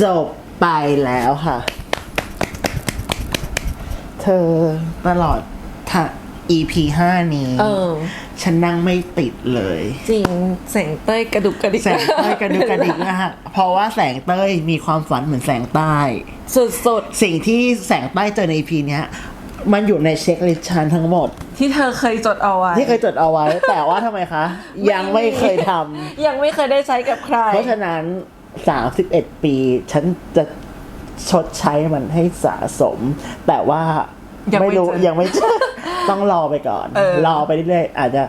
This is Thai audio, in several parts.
จบไปแล้วค่ะ เธอตลอดถ้า EP 5นี้ เออ ฉันนั่งไม่ติดเลย จริงแสงเต้ยกระดุกกระดิกแสงเต้ยกระดึกกระดิกนะฮะเพราะว่าแสงเต้ยมีความฝันเหมือนแสงใต้ สุดสิ่งที่แสงใต้เจอใน EP เนี้ย มันอยู่ในเช็คลิสต์ฉันทั้งหมด ๆ ที่เธอเคยจดเอาไว้ที่เคยจดเอาไว้ แต่ว่าทำไมคะ ยังไม่เคยทำยังไม่เคยได้ใช้กับใคร เพราะฉะนั้น 31ปี ฉันจะชดใช้มันให้สะสม แต่ว่ายังไม่ไม่รู้เจอยังไม่เจอต้องรอไปก่อนเออรอไปเรื่อยๆอาจจะ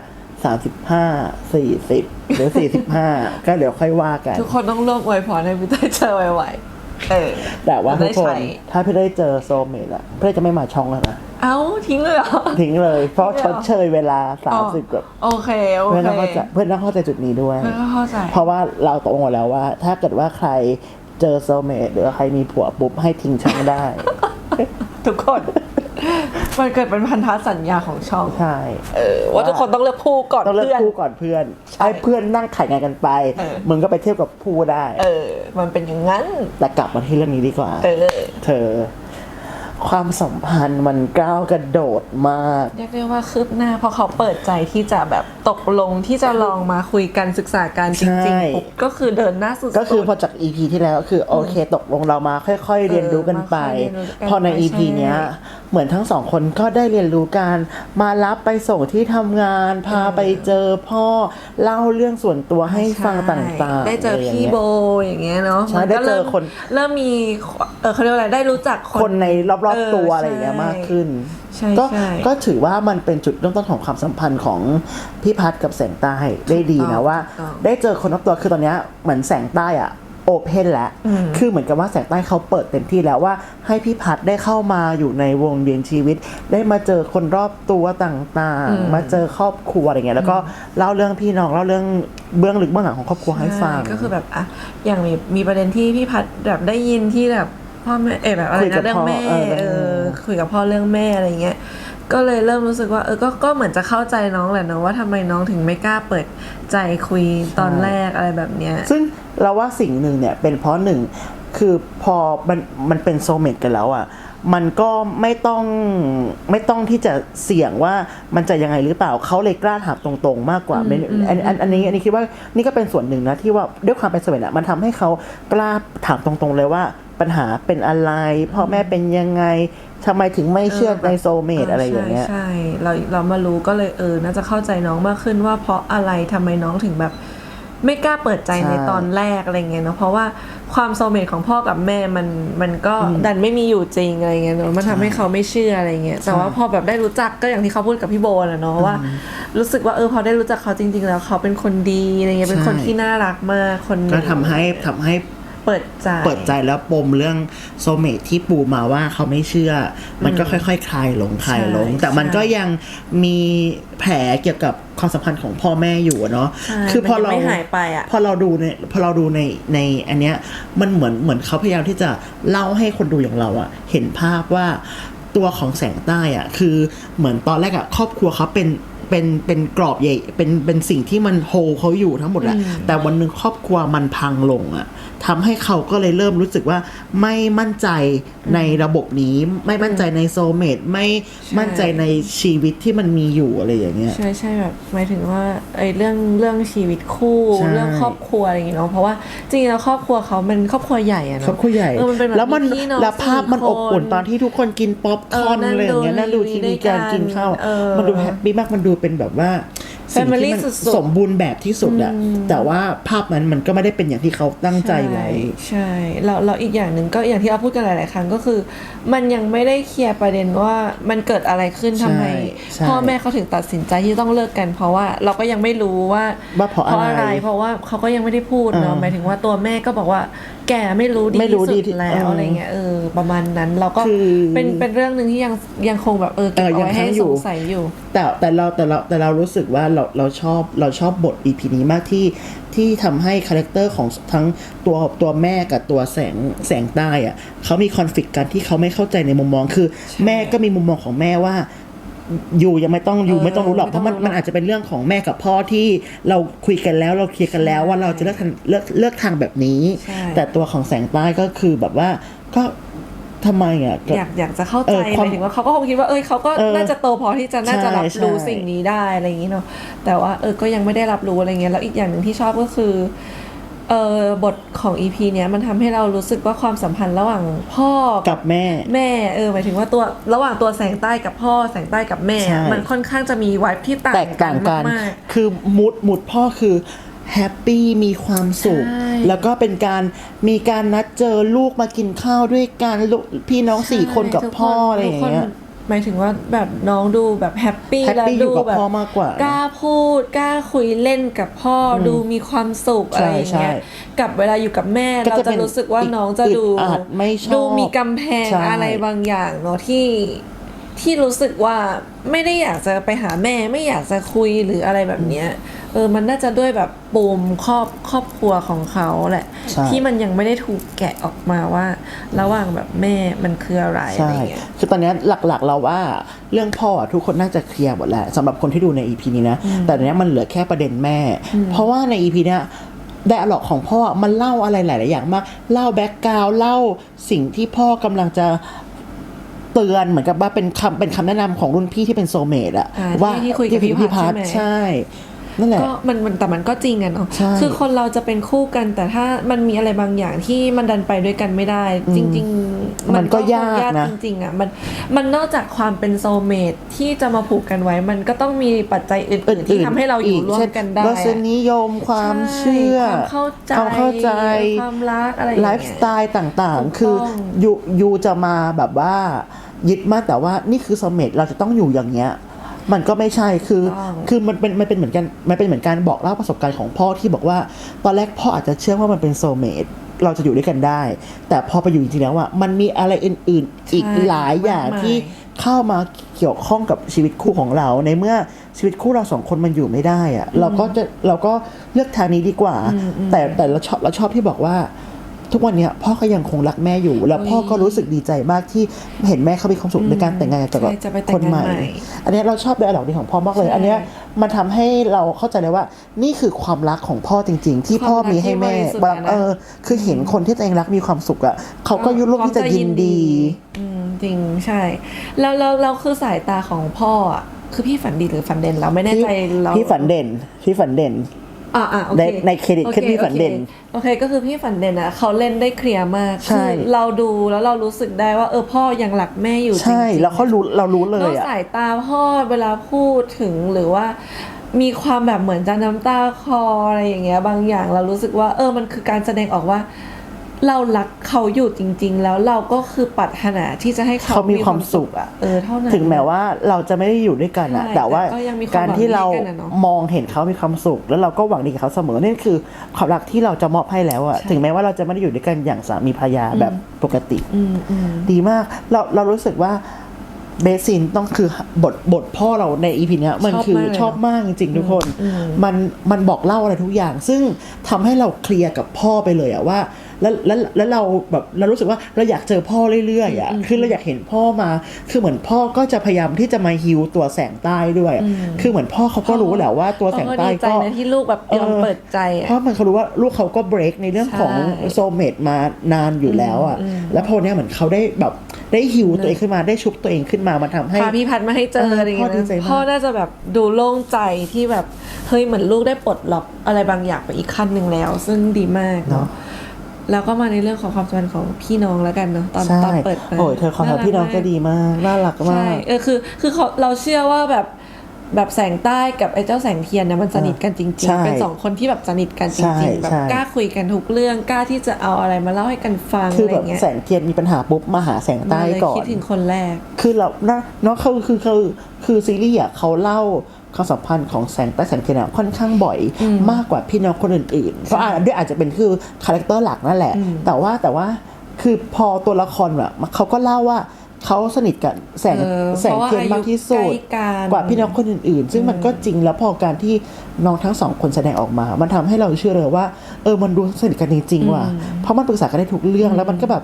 35 40หรือ45ก็เดี๋ยวค่อยว่ากัน ทุกคนต้องร่วมอวยพรให้พี่เต้ยเจอไวๆเออแต่ว่าทุกได้คใช้นถ้าพี่ได้เจอโซลเมตอะพี่จะไม่มาช่องแล้วนะ เอ้าทิ้งเลยเหรอ ทิ้งเลย เพราะชดเชยเวลา 30กับโอเคโอเพื่อนเคต้องเข้าใจเพื่อนต้องเข้าใจจุดนี้ด้วย เพื่อนก็เข้าใจ เพราะว่าเราตกลงกันแล้วว่า ถ้าเกิดว่าใครเจอโซลเมตหรือใครมีผัวปุ๊บให้ทิ้งช่องได้ ทุกคน มันเกิดเป็นพันธสัญญาของช่อง ใช่ เออว่าทุกคนต้องเลือกผู้ก่อนต้องเลือกเพื่อน คู่ก่อนเพื่อนให้เพื่อนนั่งถ่ายงานกันไป เออ มึงก็ไปเที่ยวกับผู้ได้ เออ มันเป็นอย่างนั้น แต่กลับมาที่เรื่องนี้ดีกว่า เออ เธอ ความสัมพันธ์มันก้าวกระโดดมาก เรียกได้ว่าคืบหน้าเพราะเขาเปิดใจที่จะแบบตกลงที่จะลองมาคุยกันศึกษาการจใช่ริงๆปุ๊บก็คือเดินหน้าสุดๆ ก็คือพอจาก EP ที่แล้วคือโอเคตกลงเรามาค่อย ๆ เรียนรู้กันไป มาค่อยเรียนรู้กันพอในไป EP ใช่ เนี้ย เหมือนทั้งสองคนก็ได้เรียนรู้การมารับไปส่งที่ทำงาน พาไปเจอพ่อเล่าเรื่องส่วนตัวให้ฟังต่างๆได้เจออะไรย่างพี่งี้ยโบอย่างเงี้ยเนาะใช่มันก็ได้เจอริ่มคน เริ่มมีเออเขาเรียกว่าอะไรได้รู้จักคน คนในรอบเออๆตัวอะไรอย่างเงี้ยใช่มากขึ้นใช่ก็ใช่ก็ถือว่ามันเป็นจุดเริ่มต้นของความสัมพันธ์ของพี่พัดกับแสงใต้ได้ดีถูกต้นะองว่าถูกต้องได้เจอคนรอบตัวคือตอนเนี้ยเหมือนแสงใต้อะโอเพนแล้วอืมคือเหมือนกับว่าแสงใต้เขาเปิดเต็มที่แล้วว่าให้พี่พัดได้เข้ามาอยู่ในวงเวียนชีวิต ได้มาเจอคนรอบตัวต่างๆ มาเจอครอบครัวอะไรเงี้ย แล้วก็เล่าเรื่องพี่น้องเล่าเรื่องเบื้องลึกเบื้องหลังของครอบครัวให้ฟังใช่ก็คือแบบอะอย่างมีมีประเด็นที่พี่พัดแบบได้ยินที่แบบ พ่อแม่เออแบบอะไรคุยกับนะเรื่องแม่พ่อเออเออคุยกับพ่อเรื่องแม่อะไรเงี้ยก็เลยเริ่มรู้สึกว่าเออก็ก็เหมือนจะเข้าใจน้องแหละเนอะว่าทำไมน้องถึงไม่กล้าเปิดใจคุยตอนแรกอะไรแบบเนี้ยซึ่งเราว่าสิ่งหนึ่งเนี่ยเป็นเพราะหนึ่งคือพอมันมันเป็นโซเมตกันแล้วอะมันก็ไม่ต้องไม่ต้องที่จะเสี่ยงว่ามันจะยังไงหรือเปล่าเขาเลยกล้าถามตรงๆ มากกว่าไม่อันอันอันนี้อันนี้คิดว่านี่ก็เป็นส่วนหนึ่งนะที่ว่าด้วยความเป็นโซเมตอะมันทำให้เขากล้าถามตรงๆเลยว่า ปัญหาเป็นอะไรพ่อแม่เป็นยังไงทำไมถึงไม่เชื่อในโซเมตอะไรอย่างเงี้ยใช่ใช่เราเรามารู้ก็เลยเออน่าจะเข้าใจน้องมากขึ้นว่าเพราะอะไรทำไมน้องถึงแบบ ไม่กล้าเปิดใจใช่ในตอนแรกอะไรเงี้ยเนาะเพราะว่าความโซลเมตของพ่อกับแม่มันมันก็ดันไม่มีอยู่จริงอะไรเงี้ยเนาะมันทำให้เขาไม่เชื่ออะไรเงี้ยแต่ว่าพอแบบได้รู้จักก็อย่างที่เขาพูดกับพี่โบนะเนาะว่า รู้สึกว่าเออพอได้รู้จักเขาจริง ๆ แล้วเขาเป็นคนดีอะไรเงี้ยเป็นคนใช่ที่น่ารักมากคนนึ่งก็ทำให้ทำให้ เปิดใจเปิดใจแล้วปมเรื่องโซเมตที่ปูมาว่าเขาไม่เชื่อ มันก็ค่อยๆคลายลงคลายลงใช่แต่มันใช่ก็ยังมีแผลเกี่ยวกับความสัมพันธ์ของพ่อแม่อยู่อะเนาะใช่คือพอมันยังเราไม่หายไปอะพอเราดูในพอเราดูในในอันเนี้ยมันเหมือนเหมือนเขาพยายามที่จะเล่าให้คนดูอย่างเราอะเห็นภาพว่าตัวของแสงใต้อะคือเหมือนตอนแรกอะครอบครัวเขาเป็น เป็นเป็นกรอบใหญ่เป็นเป็นสิ่งที่มันโฮเขาอยู่ทั้งหมดแหละแต่วันหนึ่งครอบครัวมันพังลงอะทำให้เขาก็เลยเริ่มรู้สึกว่าไม่มั่นใจในระบบนี้ ไม่มั่นใจในโซลเมตไม่มั่นใจในชีวิตที่มันมีอยู่อะไรอย่างเงี้ยใช่ใช่แบบหมายถึงว่าไอ้เรื่องเรื่องชีวิตคู่ใช่เรื่องครอบครัวอะไรอย่างเงี้ยเนาะเพราะว่าจริงๆแล้วครอบครัวเขาเป็นครอบครัวใหญ่อะครอเนาะบครัวใหญ่เออมันเป็นแบบแล้วมันพี่น้องแล้วภาพมันสี่อบอุ่นคนตอนที่ทุกคนกินป๊อปคอร์นเออนั่งอะไรอย่างเงี้ยดูนั่งดูทีทีวีวีการด้วยกันกินข้าวเออมันดูแฮปปี้มากมันดูเป็นแบบว่าสิ่ง Family ที่มันสุดๆสมบูรณ์แบบที่สุดอะแต่ว่าภาพนั้นมันก็ไม่ได้เป็นอย่างที่เขาตั้งใจไว้ ใช่แล้วแล้วอีกอย่างหนึ่งก็อย่างที่เราพูดกันหลาย ๆ ครั้งก็คือ มันยังไม่ได้เคลียร์ประเด็นว่ามันเกิดอะไรขึ้นใช่ทำไมใช่พ่อแม่เขาถึงตัดสินใจที่ต้องเลิกกัน เพราะว่าเราก็ยังไม่รู้ว่าว่าเพราะอะไร เพราะว่าเขาก็ยังไม่ได้พูดเนาะเออหมายถึงว่าตัวแม่ก็บอกว่าแกไม่รู้ดีไม่รู้ที่ดีสุที่ดแล้วเออออะไรเงี้ยเออประมาณนั้นเราก็คือเป็นเป็นเรื่องหนึ่งที่ยังยังคงแบบเออเก็บเออเอายังไว้ให้ค้างอยู่ สงสัยอยู่ แต่แต่เราแต่เราแต่เรารู้สึกว่าเราเราชอบเราชอบบท EP นี้มากที่ที่ทำให้คาแรคเตอร์ของทั้งตัวตัวแม่กับตัวแสงแสงใต้อะเขามีคอนฟ lict กันที่เขาไม่เข้าใจในมุมมองคือ แม่ก็มีมุมมองของแม่ว่า อยู่ยังไม่ต้องอยู่เออไม่ต้องรู้หรอกไม่เพต้องราะมันรู้หรอกมันอาจจะเป็นเรื่องของแม่กับพ่อที่เราคุยกันแล้วเราเคลียร์กันแล้วว่าเราจะเลือกทางเลือกเลือกทางแบบนี้ใช่แต่ตัวของแสงใต้ก็คือแบบว่าก็ทำไมอะก็อยากอยากจะเข้าเอใจอหความมายถึงว่าเขาก็คงคิดว่าเอ้ยเขาก็เออน่าจะโตพอที่จะน่าจะรับรู้ใช่สิ่งนี้ได้อะไรอย่างนี้เนาะแต่ว่าเออก็ยังไม่ได้รับรู้อะไรเงี้ยแล้วอีกอย่างหนึ่งที่ชอบก็คือ เออบทของ EP เนี้ยมันทำให้เรารู้สึกว่าความสัมพันธ์ระหว่างพ่อกับกับแม่ แม่เออหมายถึงว่าตัวระหว่างตัวแสงใต้กับพ่อแสงใต้กับแม่ ใช่ มันค่อนข้างจะมีไวท์ที่ต่างแตกต่างกัน มาก คือมูดมูดพ่อคือแฮปปี้มีความสุข ใช่ แล้วก็เป็นการมีการนัดเจอลูกมากินข้าวด้วยกันลูกพี่น้องๆสี่คนกับทุพ่ออะไรอย่างทุกคนเงี้ย หมายถึงว่าแบบน้องดูแบบแฮปปี้แฮปแล้วปี้อยู่ดูกับแบบพ่อมากกว่า กล้าพูดกล้าคุยเล่นกับพ่ออดูมีความสุขใช่อะไรอย่างเงี้ยใช่กับเวลาอยู่กับแม่ก็เราจะจะเป็นรู้สึกว่าอีกน้องจะดูอึดอัดไม่ชอบดูมีกำแพงใช่ อะไรบางอย่างเนาะที่ ที่รู้สึกว่าไม่ได้อยากจะไปหาแม่ไม่อยากจะคุยหรืออะไรแบบเนี้ยเออมันน่าจะด้วยแบบปูมครอบครอบครัวของเขาแหละ ใช่ ที่มันยังไม่ได้ถูกแกะออกมาว่า ระหว่างแบบแม่มันคืออะไรอะใช่ไรเงี้ย คือตอนเนี้ยหลักๆเราว่าเรื่องพ่ออะทุกคนน่าจะเคลียร์หมดแล้วสำหรับคนที่ดูใน EP นี้นะ แต่ตอนเนี้ยมันเหลือแค่ประเด็นแม่ เพราะว่าใน EP เนี้ยไดอะล็อกของพ่อมันเล่าอะไรหลาย ๆ อย่างมาก เล่าแบ็กกราวเล่าสิ่งที่พ่อกำลังจะ เตือนเหมือนกับว่าเป็นคำเป็นคำแนะนำของรุ่นพี่ที่เป็นโซลเมดอะอ่าว่าที่ที่คุยกับพี่พี่พัพัฒฒน์น์ใช่ไหมใช่ นั่นแหละก็มันมันแต่มันก็จริงอะเนาะใช่คือคนเราจะเป็นคู่กัน แต่ถ้ามันมีอะไรบางอย่างที่มันดันไปด้วยกันไม่ได้ จริง ๆ มันก็คงยากนะจริงๆอะมันมันนอกจากความเป็นโซลเมทที่จะมาผูกกันไว้ มันก็ต้องมีปัจจัยอื่นๆที่ทำให้เราอยู่ร่วมกันได้รสอะนิยมความใเชื่อความเข้าใจความเข้าใจความรักอะไรอย่างไลเงี้ยฟ์สไตล์ต่างถูกๆคือต้องยูยูจะมาแบบว่ายึดมากแต่ว่านี่คือสมเมดเราจะต้องอยู่อย่างเงี้ย มันก็ไม่ใช่คือต้องคือมันเป็นมันเป็นเหมือนกันมันเป็นเหมือนการบอกเล่าประสบการณ์ของพ่อที่บอกว่า ตอนแรกพ่ออาจจะเชื่อว่ามันเป็นโซเมดเราจะอยู่ด้วยกันได้ แต่พอไปอยู่จริงๆแล้วอะมันมีอะไรอื่นๆ อีกใช่หลายอย่างมากมายที่เข้ามาเกี่ยวข้องกับชีวิตคู่ของเรา ในเมื่อชีวิตคู่เราสองคนมันอยู่ไม่ได้อะเราก็จะเราก็เลือกทางนี้ดีกว่า แต่แต่เราชอบเราชอบที่บอกว่า ทุกวันเนี้ยพ่อก็ยังคงรักแม่อยู่ แล้วพ่อก็รู้สึกดีใจมากที่เห็นแม่เขามีความสุขในการแต่งงานกับใช่จะไปแต่งคนใหม่งานใหม่ อันเนี้ยเราชอบไดอะล็อกนี้ของพ่อมากเลยใช่อันเนี้ยมันทำให้เราเข้าใจเลยว่า นี่คือความรักของพ่อจริง ๆ ที่พ่อมีให้แม่ความรักที่บริสุทธิ์แบบอะนะเออ คือเห็นคนที่ตัวเองรักมีความสุขอะเขาก็ยุร่วมที่จะยินดีอืมจริงใช่ แล้วเราเราคือสายตาของพ่ออะคือพี่ฝันดีหรือฝันเด่นเราไม่แน่ใจเราพี่ฝันเด่นพี่ฝันเด่น อ่าอ่าโอในเคในเครดิตโอขึ้นพี่ฝันเด่น โอเคก็คือพี่ฝันเด่นอะเขาเล่นได้เคลียร์มากใช่ คือเราดูแล้วเรารู้สึกได้ว่าเออพ่อยังหลักแม่อยู่จริงๆ ใช่แล้วเขารู้เรารู้เลยแล้วอะ สายตาพ่อเวลาพูดถึงหรือว่า มีความแบบเหมือนจะน้ำตาคลออะไรอย่างเงี้ยบางอย่างเรารู้สึกว่า เออมันคือการแสดงออกว่า เรารักเขาอยู่จริง ๆ แล้วเราก็คือปรารถนาที่จะให้เขาเขามีความสุขอะเออเท่านั้น ถึงแม้ว่าเราจะไม่ได้อยู่ด้วยกันอะใช่แต่ว่าแต่ก็ยังมีความการที่เราหวังดีกันอะเนาะมองเห็นเขามีความสุข แล้วเราก็หวังดีกับเขาเสมอนี่คือความรักที่เราจะมอบให้แล้วอะใช่ ถึงแม้ว่าเราจะไม่ได้อยู่ด้วยกันอย่างสามีภรรยาแบบปกติ อืมอืม ดีมากเราเรารู้สึกว่าเบสซินต้องคือบทบทพ่อเราในอีพีเนี้ยมันชอบคือมากเลยชอบมากจริงๆทุกคนอืมมันมันบอกเล่าอะไรทุกอย่าง ซึ่งทำให้เราเคลียร์กับพ่อไปเลยอะว่า แล้วแล้วแล้วเราแบบเรารู้สึกว่าเราอยากเจอพ่อเรื่อยๆอะคือเราอยากเห็นพ่อมา คือเหมือนพ่อก็จะพยายามที่จะมาฮิวตัวแสงใต้ด้วย คือเหมือนพ่อเขาก็รู้แหละว่าตัวแสงใต้เขาดีใจก็นะที่ลูกแบบยอมเออเปิดใจอะเพราะมันเขารู้ว่าลูกเขาก็เบรกในเรื่องของใช่โซเมดมานานอยู่แล้วอะแล้วพอเนี้ยเหมือนเขาได้แบบได้ฮิวตัวเองขึ้นมาได้ชุบตัวเองขึ้นมามันทำให้พาพี่พัดมาให้เจอเอออะไรอย่างเงี้พ่อดีใจมากยพ่อน่าจะแบบดูโล่งใจที่แบบเฮ้ยเหมือนลูกได้ปลดล็อกอะไรบางอย่างไปอีกขั้นหนึ่งแล้ว ซึ่งดีมากเนาะเนาะ แล้วก็มาในเรื่องของความสัมพันธ์ของพี่น้องแล้วกันเนาะตอนใช่ตอนเปิดมาโอ้ยเธอความสัมพันธ์พี่น้องก็ดีมากน่ารักมาใช่กเออคือคือเขาเราเชื่อว่าแบบแบบแสงใต้กับไอ้เจ้าแสงเทียนเนี่ยมันสนิทกันจริงใช่ๆเป็นสองคนที่แบบสนิทกันจใช่ริงๆแบบใช่กล้าคุยกันทุกเรื่องกล้าที่จะเอาอะไรมาเล่าให้กันฟังคืออะไรแบบเงี้ยแสงเทียนมีปัญหาปุ๊บมาหาแสงใต้มาเลยก่อคินดถึงคนแรก คือเราเนาะเนาะคือคือคือคือซีรีส์อะเขาเล่า ความสัมพันธ์ของแสงใต้แสงเทียนอะค่อนข้างบ่อยมากกว่าพี่น้องคนอื่นๆเพราะอาจด้วยอาจจะเป็นคือคาแรคเตอร์หลักนั่นแหละ แต่ว่าแต่ว่าคือพอตัวละครอะเขาก็เล่าว่าเขาสนิทกับแสงเออแสงเทียนมากที่สุดเพราะว่าอายุใกล้กันกว่าพี่น้องคนอื่น ๆ ซึ่งมันก็จริงแล้วพอการที่น้องทั้งสองคนแสดงออกมา มันทำให้เราเชื่อเลยว่า เออมันดูสนิทกันจริงๆว่ะเพราะมันปรึกษากันได้ทุกเรื่องแล้วมันก็แบบ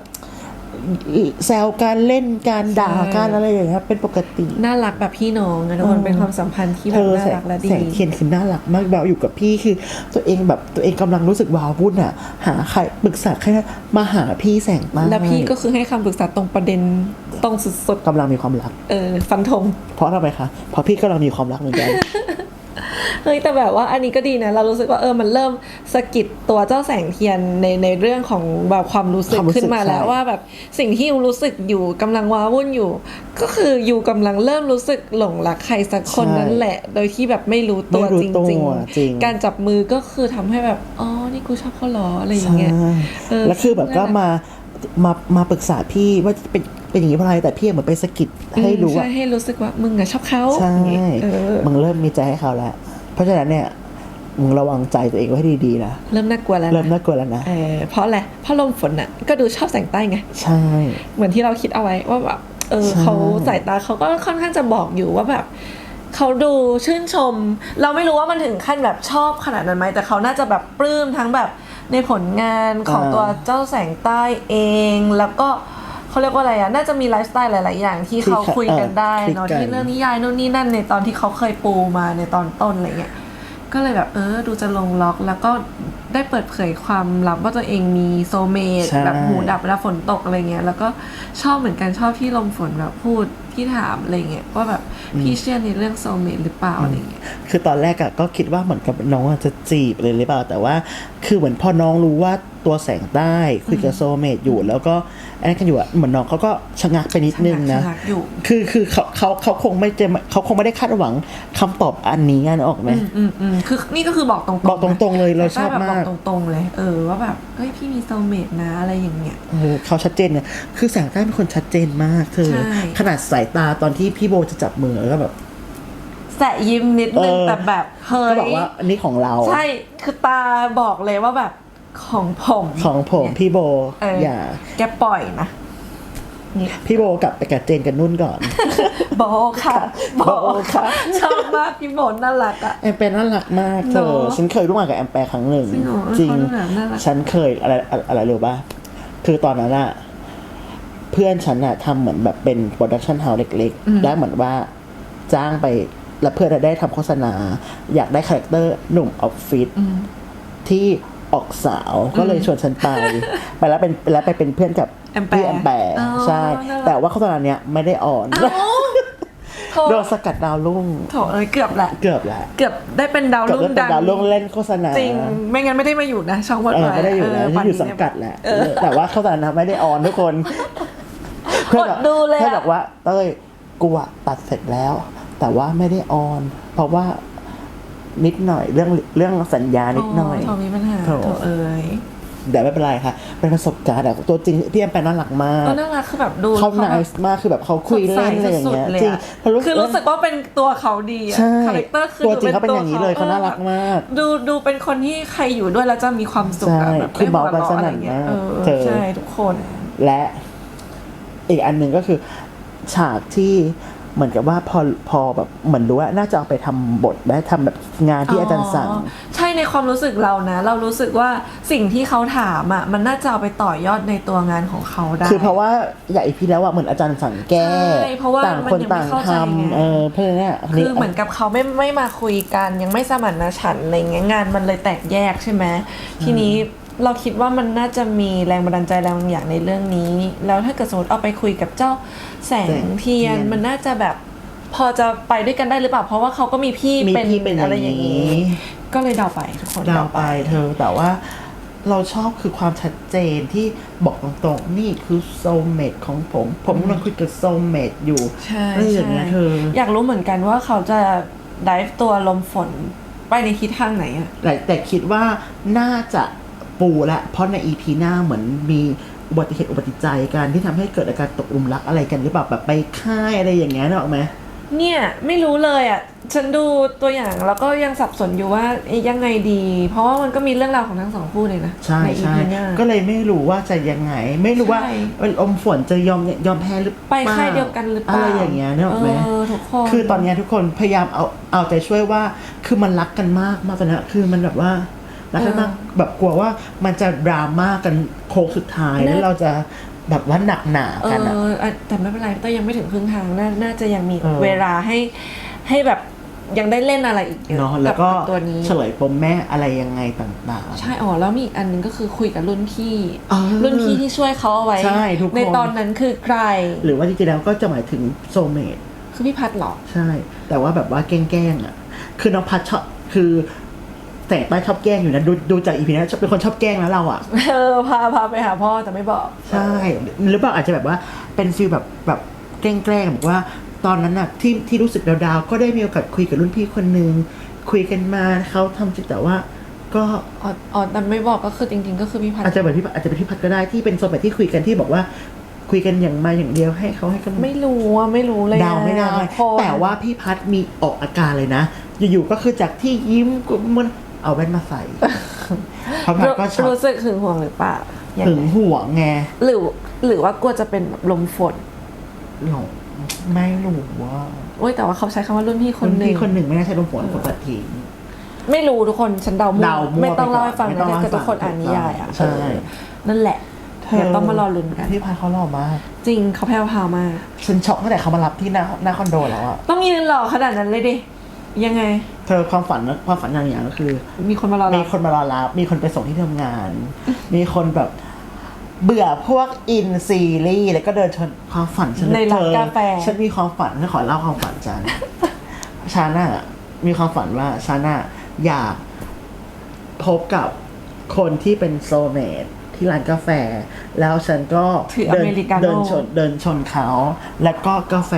แซวการเล่นการด่าใช่การอะไรอย่างเงี้ยเป็นปกติ น่ารักแบบพี่น้องอะทุกคนเป็นความสัมพันธ์ที่แบเธบอน่าแสงรักและดีแสงเทียนคือน่ารักมากแบบอยู่กับพี่คือ ตัวเองแบบตัวเองกำลังรู้สึกว้าวุ่นอะ หาใครปรึกษาใครมาหาพี่แสงมากแล้วพี่ก็คือให้คำปรึกษาตรงประเด็นตรงสุดกำลังมีความรักๆเออฟันธงเพราะทำไมคะเพราะพี่กำลังมีความรักเหมือนกัน เฮ้ยแต่แบบว่าอันนี้ก็ดีนะ เรารู้สึกว่าเออมันเริ่มสะกิดตัวเจ้าแสงเทียนในในเรื่องของแบบความรู้สึกความรู้สึกขึ้นมาแล้วใช่ว่าแบบสิ่งที่ยูรู้สึกอยู่กำลังว้าวุ่นอยู่ ก็คือยูกำลังเริ่มรู้สึกหลงรักใครสักคนนั่นแหละ โดยที่แบบไม่รู้ตัวไม่รู้จตัวริงจริง ๆ การจับมือก็คือทำให้แบบอ๋อนี่กูชอบเขาเหรออะไรอย่างใช่เงี้ยเออแล้วคือแบบก็นั่นแหละมามามาปรึกษาพี่ว่าเป็นเป็นอย่างนี้เพราะอะไรแต่พี่เหมือนไปสะกิดให้รู้ว่าใช่ให้รู้สึกว่ามึงอะชอบเขาใช่เออมึงเริ่มมีใจให้เขาแล้วเพ ราะฉะนั้นเนี่ยมึงระวังใจตัวเองไว้ให้ดีๆนะเริ่มน่ากลัวแล้วเริ่มนะน่ากลัวแล้วนะเออเพราะอะไรเพราะลมฝนอะก็ดูชอบแสงใต้ไง ใช่ เหมือนที่เราคิดเอาไว้ว่าแบบเออใช่ เขาสายตาเขาก็ค่อนข้างจะบอกอยู่ว่าแบบเขาดูชื่นชม เราไม่รู้ว่ามันถึงขั้นแบบชอบขนาดนั้นไหมแต่เขาน่าจะแบบปลื้มทั้งแบบในผลงานของตัวเจ้าแสงใต้เอง แล้วก็ เขาเรียกว่าอะไรอะน่าจะมีไลฟ์สไตล์หลาย ๆ อย่างที่เขาคุยกันได้เนาะที่เรื่องนิยายโน่นนี่นั่นในตอนที่เขาเคยปูมาในตอนต้นอะไรเงี้ยก็เลยแบบเออดูจะลงล็อกแล้วก็ได้เปิดเผยความลับว่าตัวเองมีโซลเมตใช่แบบหูดับเวลาฝนตกอะไรเงี้ยแล้วก็ชอบเหมือนกันชอบที่ลมฝนแบบพูด ที่ถามอะไรเงี้ยว่าแบบพี่เชื่อในเรื่องโซลเมตหรือเปล่าอะไรเงี้ยคือตอนแรกอะก็คิดว่าเหมือนกับน้องอะจะจีบเลยหรือเปล่า แต่ว่าคือเหมือนพอน้องรู้ว่าตัวแสงใต้คุยกับโซลเมตอยู่แล้วก็อันนั้นกันอยู่อะเหมือนน้องเขาก็ชะงักไปนิดนึงนะชะงักอยู่คือคือเขาเขาเขาคงไม่จะเขาคงไม่ได้คาดหวังคำตอบอันนี้นะออกไหมอืมอืมคือนี่ก็คือบอกตรงๆบอกตรงๆเลยเราชอบแต่แบบมากบอกตรงๆเลยเออว่าแบบเฮ้ยพี่มีโซลเมตนะอะไรอย่างเงี้ยโอ้โหเขาชัดเจนเนี่ยคือแสงใต้เป็นคนชัดเจนมากเธอใช่ขนาดสายตาตอนที่พี่โบจะจับมือแล้วก็แบบ แสะยิ้มนิดนึงเออ แต่แบบเฮ้ก็ยบอกว่าอันนี้ของเรา ใช่คือตาบอกเลยว่าแบบของผม ของผมพี่โบเอออย่า แกปล่อยนะนี่พี่โบกลับไปกับเจนกับนุ่นก่อน โบค่ะโบโบค่ะชอบมากพี่โบน่ารักอะ แอมแปร์น่ารักมากเธอ เนอะฉันเคยร่วมงานกับแอมแปร์ครั้งหนึ่งจริงเหรอจริงเขาดูแบบน่ารัก ฉันเคยอะไรอะไรอะไรรู้ป่ะ คือตอนนั้นอะเพื่อนฉันอะทำเหมือนแบบเป็นโปรดักชันเฮาส์เล็กๆ แล้วเหมือนว่าจ้างไปแล้วเพื่อนอะได้ทำโฆษณา อยากได้คาแรคเตอร์หนุ่มออฟฟิศที่ออกสาวก็เลยชวนฉันไป ไปแล้วเป็นแล้วไปเป็นเพื่อนกับแอมแปร์พี่แอมแปร์อ๋อใช่น่ารักแต่ว่าโฆษณาเนี้ยไม่ได้ออนโถโดนสกัดดาวรุ่งโถเอ้ยเกือบแหละ เกือบแหละ เกือบได้เป็นดาวเกือบรุ่งได้เป็นดังดาวรุ่งเล่นโฆษณา จริง ไม่งั้นไม่ได้มาอยู่นะ ช่องวันเออวายไม่ได้อยู่แล้วเที่อยู่ป่านนี้สังกัดแหละเออแต่ว่าเขาตอนนั้นไม่ได้ออนทุกคน เพื่อนบอกอดดูเลยอะเพื่อนบอกว่าเต้ยกูอะตัดเสร็จแล้ว แต่ว่าไม่ได้ออน เพราะว่านิดหน่อยเรื่องเรื่องสัญญานิดหน่อยโถมีปัญหาโถโถเอ้ยเดี๋ยวไม่เป็นไรค่ะ เป็นประสบการณ์แต่ตัวจริงพี่แอมแปนน่ารักมากก็น่ารักคือแบบดูเขาแบบนายมากคือแบบเขาคุยเล่นอะไรอย่างเงี้ยสดใสสุดๆเลยจริงอะเพราะรู้คือรู้สึกว่าเป็นตัวเขาดีอะใช่คาแรคเตอร์คือตัวจริงดูเขาเป็นอย่างนี้เลยเขาน่ารักมาก ดูดูเป็นคนที่ใครอยู่ด้วยแล้วจะมีความสุขอะใช่แบบคือไม่เมาหัวกันเราะสอะนั่ไรนเงี้ยมากเออเจอใช่ทุกคนและ อีกอันหนึ่งก็คือฉากที่เหมือนกับว่าพอพอแบบเหมือนรู้ว่าน่าจะเอาไปทำบทและทำแบบงานที่อาจารย์สั่ง ใช่ในความรู้สึกเรานะ เรารู้สึกว่าสิ่งที่เขาถามอะมันน่าจะเอาไปต่อยอดในตัวงานของเขาได้ คือเพราะว่าอย่างอีพีแล้วอะเหมือนอาจารย์สั่งแก้ใช่เพราะว่าต่างมันคนยังไม่ต่างเข้าใจทไงำเออเพราะฉะนั้นเนี่ยคือเหมือนกับเขาไม่ไม่มาคุยกันยังไม่สมานฉันท์อะไรเงี้ยงานมันเลยแตกแยกใช่ไหมทีนี้ เราคิดว่ามันน่าจะมีแรงบันดาลใจแรงบางอย่างในเรื่องนี้ แล้วถ้าเกิดสมมติเอาไปคุยกับเจ้าแสงเทียน มันน่าจะแบบพอจะไปด้วยกันได้หรือเปล่า เพราะว่าเขาก็มีพี่มีเป็นพี่เป็นอะไรอย่างนี้ก็เลยเดาไปทุกคนดาวไปเธอแต่ว่าเราชอบคือความชัดเจนที่บอกตรงๆนี่คือโซลเมตของผม ผมกำลังคุยกับโซลเมตอยู่ใช่อะไรอย่างเงี้ยเธออยากรู้เหมือนกันว่าเขาจะดิฟตัวลมฝนไปในทิศทางไหนอะ แต่แต่คิดว่าน่าจะ ปูละเพราะในอีพีหน้าเหมือนมีอุบัติเหตุอุบัติใจการที่ทำให้เกิดอาการตกหลุมรักอะไรกันหรือเปล่าแบบไปค่ายอะไรอย่างเงี้ยนึกออกไหมเนี่ยไม่รู้เลยอะ ฉันดูตัวอย่างแล้วก็ยังสับสนอยู่ว่าเอ๊ะยังไงดี เพราะว่ามันก็มีเรื่องราวของทั้งสองคู่เลยนะใช่อีใช่พีหน้าก็เลยไม่รู้ว่าจะยังไง ไม่รู้ว่าใช่อมฝนจะยอมยอมแพ้หรือไปค่ายเดียวกันหรือเปล่าอะไรอย่างเงี้ยนึกออกไหมเออทุกคนคือตอนเนี้ยทุกคนพยายามเอาเอาใจช่วยว่าคือมันรักกันมากมากตอนเนี้ยคือมันแบบว่า รักกันมากแบบกลัวว่ามันจะดราม่ากันโค้งสุดท้ายแล้วเราจะแบบว่าหนักหนาเอกันอะออะแต่ไม่เป็นไรเต้ยยังไม่ถึงครึ่งทางน่าน่าจะยังมีเออ เวลาให้ให้แบบยังได้เล่นอะไรอีกเยอะเนาะแล้วก็บตัวนี้ เฉลยปมแม่อะไรยังไงต่างๆใช่อ๋อแล้วมีอีกอันหนึงก็คือคุยกับรุ่นพี่ เออรุ่นพี่ที่ช่วยเขาเอาไว้ใช่ทุกคนในตอนนั้นคือใครหรือว่าจริงๆแล้วก็จะหมายถึงโซเมด คือพี่พัดเหรอ ใช่ แต่ว่าแบบว่าแกล้งๆอะ คือน้องพัดชอบคือ แต่งใต้ชอบแกล้งอยู่นะดูดูจากอีพีนี้ชอบเป็นคนชอบแกล้งแล้วเราอะเออพาพาไปหาพ่อแต่ไม่บอก ใช่หรือเปล่าอาจจะแบบว่าเป็นฟีลแบบแบบแกล้งๆบอกว่าตอนนั้นน่ะที่ที่รู้สึกดาวๆก็ได้มีโอกาสคุยกับรุ่นพี่คนหนึ่งคุยกันมาเขาทำจริงแต่ว่า ก็อ๋ออ๋อแต่ไม่บอกก็คือจริง ๆ ก็คือพี่พัดอาจจะแบบพี่อาจจะเป็นพี่พัดก็ได้ที่เป็นโซนแบบที่คุยกันที่บอกว่าคุยกันอย่างมาอย่างเดียวให้เขาให้กำลังไม่รู้อะไม่รู้เลยอะเดาไม่ได้เพระแต่ว่าพี่พัดมีออกอาการเลยนะ อยู่ๆก็คือจากที่ยิ้มก็มัน เอาแว่นมาใส่เพราะพัดรู้ก็ชอบรู้สึกหึงหวงหรือเปล่ายังถึงไงห่วงไงหรือหรือว่ากลัวจะเป็นแบบลมฝนหลงไม่รู้ว่าโอ้ยแต่ว่าเขาใช้คำว่ารุ่นพี่คคนนหนึ่ที่งคนหนึ่งไม่น่าใช่ลมฝนคนตัดทิ้ง ไม่รู้ทุกคนฉันเดามั่วเดามั่วไม่ต้องเล่าให้ฟังไม่นะต้องเล่าให้แต่ทุกคนฟังอ่านนิยายอะใช่ เออนั่นแหละเดี๋ยวต้องมารอลุ้นกัน พี่พัดเขาหล่อมากจริงเขาแพรวพราวมาก ฉันช็อกตั้งแต่เขามารับที่หน้าหน้าคอนโดแล้วอะต้องยืนหล่อขนาดนั้นเลยดิ ยังไง เธอความฝันความฝันอย่างอย่างก็คือ มีคนมารอมีรับ คนมารอรับ มีคนไปส่งที่ทำงาน มีคนแบบ เบื่อพวกอินซีรีส์แล้วก็เดินชนความฝันฉันในร้านเธอกาแฟ ฉันมีความฝันฉันขอเล่าความฝันฉันฉันน่ะมีความฝันว่าฉันน่ะอยากพบกับคนที่เป็นโซลเมตที่ร้านกาแฟ แล้วฉันก็ถือเดิอเมริกาโน่ เดินชนเดินชนเขา แล้วก็กาแฟ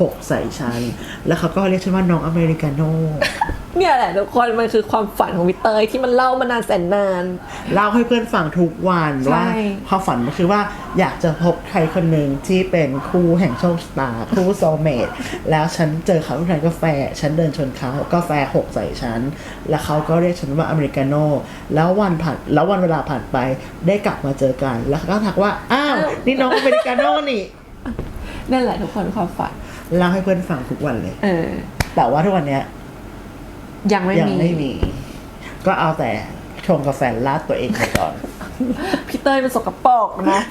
หกใส่ฉัน แล้วเขาก็เรียกฉันว่าน้องอเมริกาโน่เนี่ยแหละทุกคนมันคือความฝันของวิเตยที่มันเล่ามานานแสนนาน เล่าให้เพื่อนฟังทุกวันใช่ ว่าความฝันมันคือว่าอยากจะพบใครคนหนึ่งที่เป็นคู่แห่งโชคชะตาคู่โซลเมตแล้วฉันเจอเขาที่ร้านกาแฟ ฉันเดินชนเขากาแฟหกใส่ฉัน แล้วเขาก็เรียกฉันว่าอเมริกาโน่แล้ววันผ่านแล้ววันเวลาผ่านไปได้กลับมาเจอกัน แล้วเขาก็ทักว่าอ้าวนี่น้องอเมริกาโน่นี่ นั่นแหละทุกคนความฝัน เล่าให้เพื่อนฟังทุกวันเลย เออ แต่ว่าทุกวันเนี้ย ยังไม่ยังมี ไม่มี ก็เอาแต่ชงกาแฟลาดตัวเองไปก่อน พี่เต้ยเป็นสกปรกนะ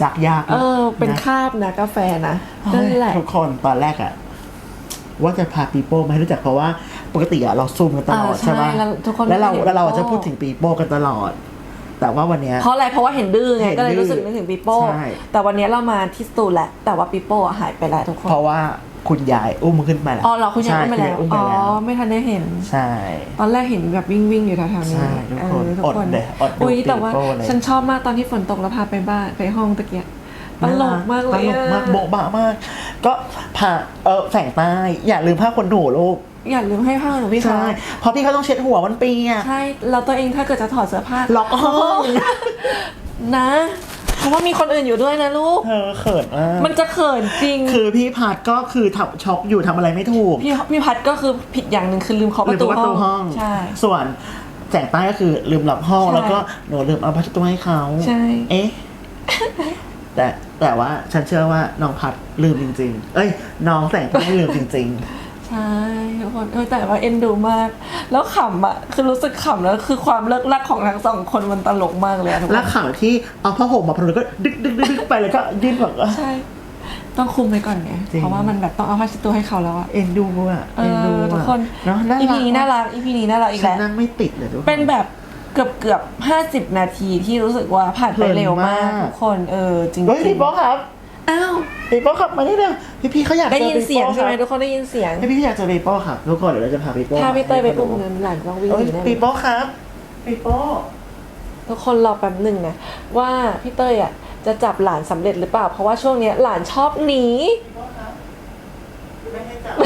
ซักยากเออ เป็นนะคราบนะกาแฟนะเฮ้นั่ยนแหละ ทุกคนตอนแรกอะว่าจะพาปีโป้มาให้รู้จักเพราะว่า ปกติอะเราซูมกันตลอดอ่าใช่ใช่ไหมแล้วทุกคนแล้วเราไม่เห็นแล้วเราปีโป้จะพูดถึงปีโป้กันตลอด แต่ว่าวันเนี้ย เพราะอะไรเพราะว่าเห็นดื้อไงเห็นก็เลยดื้อรู้สึกนึกถึงปีโป้ใช่ แต่วันนี้เรามาที่สตูแหละแต่ว่าปีโป้หายไปแล้วทุกคนเพราะว่าคุณยายอุ้มขึ้นมาแล้วอ๋อเหรอคุณยายใช่อุ้มไปแล้วคุณยายอุ้มไปอ๋อแล้วไม่ทันได้เห็น ใช่ ตอนแรกเห็นแบบวิ่งวิ่งๆอยู่แถวๆนี้ใช่ทุกคนเออทุกอดคนเลยอดดูอุ้ยแต่ว่าปีโป้เลย ฉันชอบมากตอนที่ฝนตกแล้วพาไปบ้านไปห้องตะเกียบตลกมากเลยตลกมากอะ โบ๊ะบะมาก ก็ผ่าเออแฝงใต้อย่าลืมผ้าขนหนูลูก อย่าลืมให้ผ้าหนูพี่คะใช่เพราะพี่เขาต้องเช็ดหัวมันเปียกใช่เราตัวเองถ้าเกิดจะถอดเสื้อผ้าล็อกห้องนะเพราะว่ามีคนอื่นอยู่ด้วยนะลูก เธอเขินมากมันจะเขินจริง คือพี่พัดก็คือทับช็อกอยู่ทำอะไรไม่ถูก พี่พี่พัดก็คือผิดอย่างหนึ่งคือลืมเคาะปลืระมตูประตูห้ห้อองงใช่ ส่วนแสงใต้ก็คือลืมหลับห้องใช่แล้วก็หนูลืมเอาพัดตัวให้เขาใช่เอ๊ะแต่แต่ว่าฉันเชื่อว่าน้องพัดลืมจริง ๆ เอ้ย น้องแสงใต้ลืมจริง ใช่ทุกคนเออแต่ว่าเอ็นดูมาก แล้วขำอะคือรู้สึกขำแล้วคือความเลิกลักของทั้งสองคนมันตลกมากเลยอะทุกๆคแล้วนข่าวที่เอาผ้าห่มมาพนแล้วก็ดึกดึกดึกดึกไปแล้วก็ดิ้นแบบว่า ใช่ ต้องคุมไว้ก่อนไงจริง เพราะว่ามันแบบต้องเอาผ้าเช็ดตัวให้เขาแล้วอะเอ็นดูอะเอเอ็นดูออะทุกคนเนาะน่าอีรัพีกนี้น่ารักอีพีนี้น่ารักอีกฉันแล้วนั่งไม่ติดเลยทุกคนเป็นแบบเกือบเกือบห้าสิบนาทีที่รู้สึกว่าผ่านไปเร็วมากเพลินมาก ทุกคนเออจริงเฮ้ยพี่โป๊อครับ อ้าวพี่โป๊อครับมานี่เร็วพี่พี่เขาอยากได้เจอยินพี่เสียงโป๊อใช่ไหมครับทุกคนได้ยินเสียง พี่พี่อยากเจอปีโป้ครับทุกคนเดี๋ยวเราจะพาปีโป้ถ้าพี่เต้ยไปอุ้มให้เงินหลานต้องวิ่งเอ้อยยู่แน่ปีโป้ครับปีโป้ทุกคนรอแป๊บหนึ่งนะว่าพี่เต้ยอะจะจับหลานสำเร็จหรือเปล่า เพราะว่าช่วงเนี้ยหลานชอบหนีไม่ให้จับ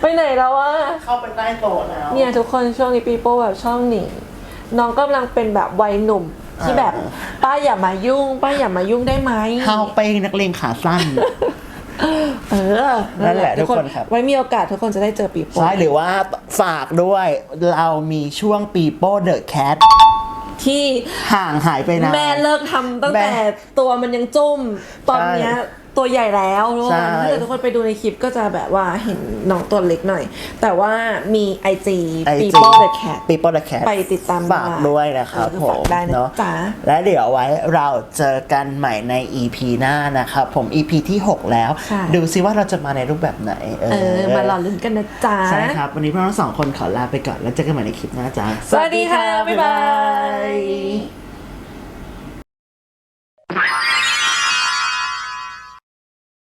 ไปไหนแล้ววะเข้าไปใต้โต๊ะแล้วเนี่ยทุกคนช่วงนี้ปีโป้แบบชอบหนีน้องกำลังเป็นแบบวัยหนุ่ม ที่แบบอ่าป้าอย่ามายุ่ง ป้าอย่ามายุ่งได้ไหมเข้าไปนักเลงขาสั้น เออนั่นแหละทุกคนครับ ไว้มีโอกาสทุกคนจะได้เจอปีโป้ใช่หรือว่าฝากด้วยเรามีช่วงปีโป้เดอะแคทที่ห่างหายไปนานแม่เลิกทำตั้งแม่แต่ตัวมันยังจุ้มตอนเนี้ย ตัวใหญ่แล้วทุกคใช่นถ้าเกิดทุกคนไปดูในคลิปก็จะแบบว่าเห็นน้องตัวเล็กหน่อย แต่ว่ามี IG People the Cat People the Cat ไปติดตามฝากด้วยนะครับเออผฝามกได้นะเนาะจ๊ะและเดี๋ยวไว้เราเจอกันใหม่ใน EP หน้านะครับผม EP ที่ 6 แล้วใช่ดูซิว่าเราจะมาในรูปแบบไหน เอเออมารอลุ้นกันนะจ๊ะ ใช่ครับ วันนี้พวกเราทั้งสองคนขอลาไปก่อนแล้วเจอกันใหม่ในคลิปหน้าจ้าสวัสดีค่ะ บ๊ายบาย